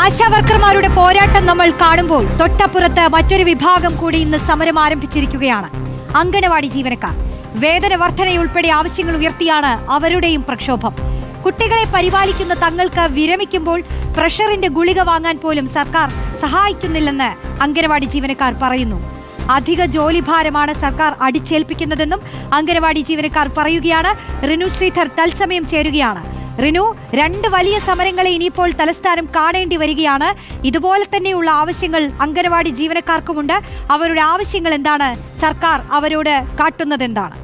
ആശാ വർക്കർമാരുടെ പോരാട്ടം നമ്മൾ കാണുമ്പോൾ തൊട്ടപ്പുറത്ത് മറ്റൊരു വിഭാഗം കൂടി ഇന്ന് സമരം ആരംഭിച്ചിരിക്കുകയാണ്. അങ്കണവാടി ജീവനക്കാർ. വേതന വർധനയുൾപ്പെടെ ആവശ്യങ്ങൾ ഉയർത്തിയാണ് അവരുടെയും പ്രക്ഷോഭം. കുട്ടികളെ പരിപാലിക്കുന്ന തങ്ങൾക്ക് വിരമിക്കുമ്പോൾ പ്രഷറിന്റെ ഗുളിക വാങ്ങാൻ പോലും സർക്കാർ സഹായിക്കുന്നില്ലെന്ന് അങ്കണവാടി ജീവനക്കാർ പറയുന്നു. അധിക ജോലിഭാരമാണ് സർക്കാർ അടിച്ചേൽപ്പിക്കുന്നതെന്നും അങ്കനവാടി ജീവനക്കാർ പറയുകയാണ്. റിനു ശ്രീധർ തത്സമയം ചേരുകയാണ്. റിനു രണ്ട് വലിയ സമരങ്ങളെ ഇനിയിപ്പോൾ തലസ്ഥാനം കാണേണ്ടി വരികയാണ്. ഇതുപോലെ തന്നെയുള്ള ആവശ്യങ്ങൾ അംഗനവാടി ജീവനക്കാർക്കുമുണ്ട്. അവരുടെ ആവശ്യങ്ങൾ എന്താണ്? സർക്കാർ അവരോട് കാട്ടുന്നത് എന്താണ്?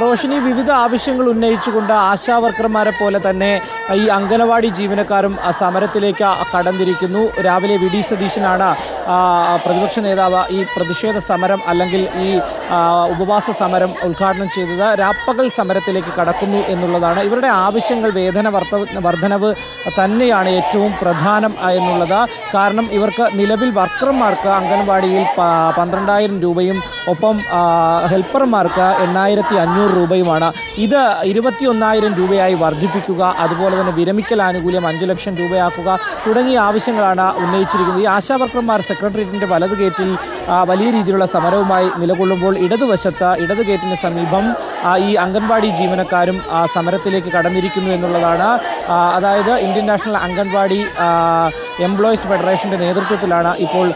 റോഷിനി വിവിധ ആവശ്യങ്ങൾ ഉന്നയിച്ചുകൊണ്ട് ആശാവർക്കർമാരെ പോലെ തന്നെ ഈ അംഗനവാടി ജീവനക്കാരും സമരത്തിലേക്ക് കടന്നിരിക്കുന്നു രാവിലെ വി ഡി സതീശനാണ് പ്രതിപക്ഷ നേതാവ് ഈ പ്രതിഷേധ സമരം അല്ലെങ്കിൽ ഈ ഉപവാസ സമരം ഉദ്ഘാടനം ചെയ്തത്. രാപ്പകൽ സമരത്തിലേക്ക് കടക്കുന്നു എന്നുള്ളതാണ്. ഇവരുടെ ആവശ്യങ്ങൾ വേതന വർധനവ് തന്നെയാണ് ഏറ്റവും പ്രധാനം എന്നുള്ളത്. കാരണം ഇവർക്ക് നിലവിൽ വർക്കർമാർക്ക് അംഗൻവാടിയിൽ പന്ത്രണ്ടായിരം രൂപയും ഒപ്പം ഹെൽപ്പർമാർക്ക് എണ്ണായിരത്തി അഞ്ഞൂറ് രൂപയുമാണ്. ഇത് ഇരുപത്തി ഒന്നായിരം രൂപയായി വർദ്ധിപ്പിക്കുക അതുപോലെ തന്നെ വിരമിക്കൽ ആനുകൂല്യം അഞ്ച് ലക്ഷം രൂപയാക്കുക തുടങ്ങിയ ആവശ്യങ്ങളാണ് ഉന്നയിച്ചിരിക്കുന്നത്. ഈ ആശാവർക്കർമാർ സെക്രട്ടേറിയറ്റിന്റെ വലത് ഗേറ്റിൽ വലിയ രീതിയിലുള്ള സമരവുമായി നിലകൊള്ളുമ്പോൾ ഇടതുവശത്ത് ഇടത് ഗേറ്റിന് സമീപം ഈ അംഗൻവാടി ജീവനക്കാരും സമരത്തിലേക്ക് കടന്നിരിക്കുന്നു എന്നുള്ളതാണ്. അതായത് ഇന്ത്യൻ നാഷണൽ അംഗൻവാടി എംപ്ലോയീസ് ഫെഡറേഷന്റെ നേതൃത്വത്തിലാണ് ഇപ്പോൾ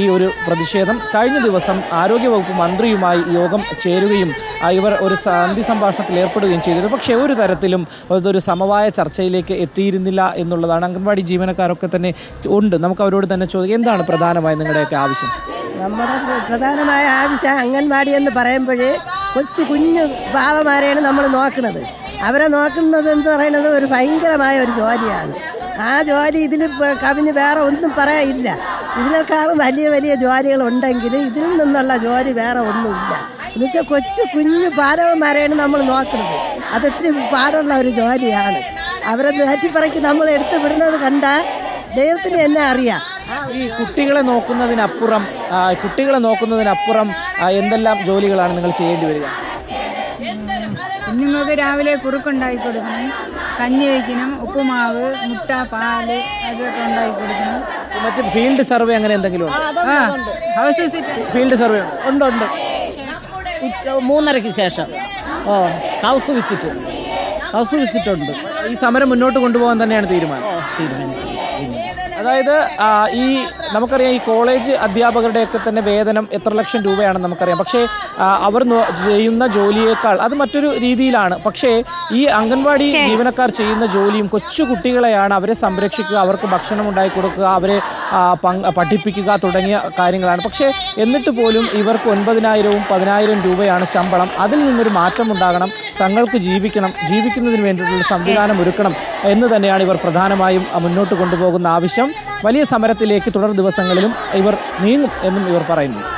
ഈ ഒരു പ്രതിഷേധം. കഴിഞ്ഞ ദിവസം ആരോഗ്യവകുപ്പ് മന്ത്രിയുമായി യോഗം ചേരുകയും ഇവർ ഒരു സന്ധി സംഭാഷണത്തിൽ ഏർപ്പെടുകയും ചെയ്തിരുന്നു. പക്ഷേ ഒരു തരത്തിലും അതൊരു സമവായ ചർച്ചയിലേക്ക് എത്തിയിരുന്നില്ല എന്നുള്ളതാണ്. അംഗൻവാടി ജീവനക്കാരൊക്കെ തന്നെ ഉണ്ട്. നമുക്ക് അവരോട് തന്നെ ചോദിക്കാം എന്താണ് പ്രധാനമായി നിങ്ങളുടെയൊക്കെ ആവശ്യം? നമ്മുടെ പ്രധാനമായ ആവശ്യം അംഗൻവാടി എന്ന് പറയുമ്പോൾ കൊച്ചു കുഞ്ഞു പാവമാരെയാണ് നമ്മൾ നോക്കുന്നത്. അവരെ നോക്കുന്നത് എന്ന് പറയുന്നത് ഒരു ഭയങ്കരമായ ഒരു ജോലിയാണ്. ആ ജോലി ഇതിൽ കവിഞ്ഞ് വേറെ ഒന്നും പറയാനില്ല. ഇതിനേക്കാളും വലിയ വലിയ ജോലികൾ ഉണ്ടെങ്കിൽ ഇതിൽ നിന്നുള്ള ജോലി വേറെ ഒന്നുമില്ല. എന്നുവെച്ചാൽ കൊച്ചു കുഞ്ഞു പാലവന്മാരെയാണ് നമ്മൾ നോക്കുന്നത്. അതൊത്തിരി പാടുള്ള ഒരു ജോലിയാണ്. അവരെ നേറ്റിപ്പറയ്ക്ക് നമ്മൾ എടുത്തു വിടുന്നത് കണ്ടാൽ ദൈവത്തിന് എന്നെ അറിയാം. ഈ കുട്ടികളെ നോക്കുന്നതിനപ്പുറം കുട്ടികളെ നോക്കുന്നതിനപ്പുറം എന്തെല്ലാം ജോലികളാണ് നിങ്ങൾ ചെയ്യേണ്ടി വരിക? കുഞ്ഞുങ്ങൾക്ക് രാവിലെ കുറുക്കുണ്ടാക്കി കൊടുക്കണം. കഞ്ഞി വയ്ക്കണം. ഉപ്പുമാവ് മുട്ട പാൽ അതൊക്കെ ഉണ്ടാക്കി കൊടുക്കണം. മറ്റ് ഫീൽഡ് സർവേ അങ്ങനെ എന്തെങ്കിലും ഉണ്ടോ? ഹൗസ് വിസിറ്റ് ഫീൽഡ് സർവേ ഉണ്ടോ? ഉണ്ട് മൂന്നരയ്ക്ക് ശേഷം. ഓ ഹൗസ് വിസിറ്റ്. ഹൗസ് വിസിറ്റ് ഉണ്ട്. ഈ സമരം മുന്നോട്ട് കൊണ്ടുപോകാൻ തന്നെയാണ് തീരുമാനം. ഓ തീരുമാനിച്ചു. അതായത് ഈ നമുക്കറിയാം ഈ കോളേജ് അധ്യാപകരുടെയൊക്കെ തന്നെ വേതനം എത്ര ലക്ഷം രൂപയാണെന്ന് നമുക്കറിയാം. പക്ഷേ അവർ ചെയ്യുന്ന ജോലിയേക്കാൾ അത് മറ്റൊരു രീതിയിലാണ്. പക്ഷേ ഈ അംഗൻവാടി ജീവനക്കാർ ചെയ്യുന്ന ജോലിയും കൊച്ചു കുട്ടികളെയാണ് അവരെ സംരക്ഷിക്കുക അവർക്ക് ഭക്ഷണം ഉണ്ടാക്കി കൊടുക്കുക അവരെ പഠിപ്പിക്കുക തുടങ്ങിയ കാര്യങ്ങളാണ്. പക്ഷേ എന്നിട്ട് പോലും ഇവർക്ക് ഒൻപതിനായിരവും പതിനായിരം രൂപയാണ് ശമ്പളം. അതിൽ നിന്നൊരു മാറ്റം ഉണ്ടാകണം. തങ്ങൾക്ക് ജീവിക്കണം. ജീവിക്കുന്നതിന് വേണ്ടിയിട്ടുള്ള സംവിധാനം ഒരുക്കണം എന്ന് തന്നെയാണ് ഇവർ പ്രധാനമായും മുന്നോട്ട് കൊണ്ടുപോകുന്ന ആവശ്യം. വലിയ സമരത്തിലേക്ക് തുടർ ദിവസങ്ങളിലും ഇവർ നീങ്ങും എന്നും ഇവർ പറയുന്നു.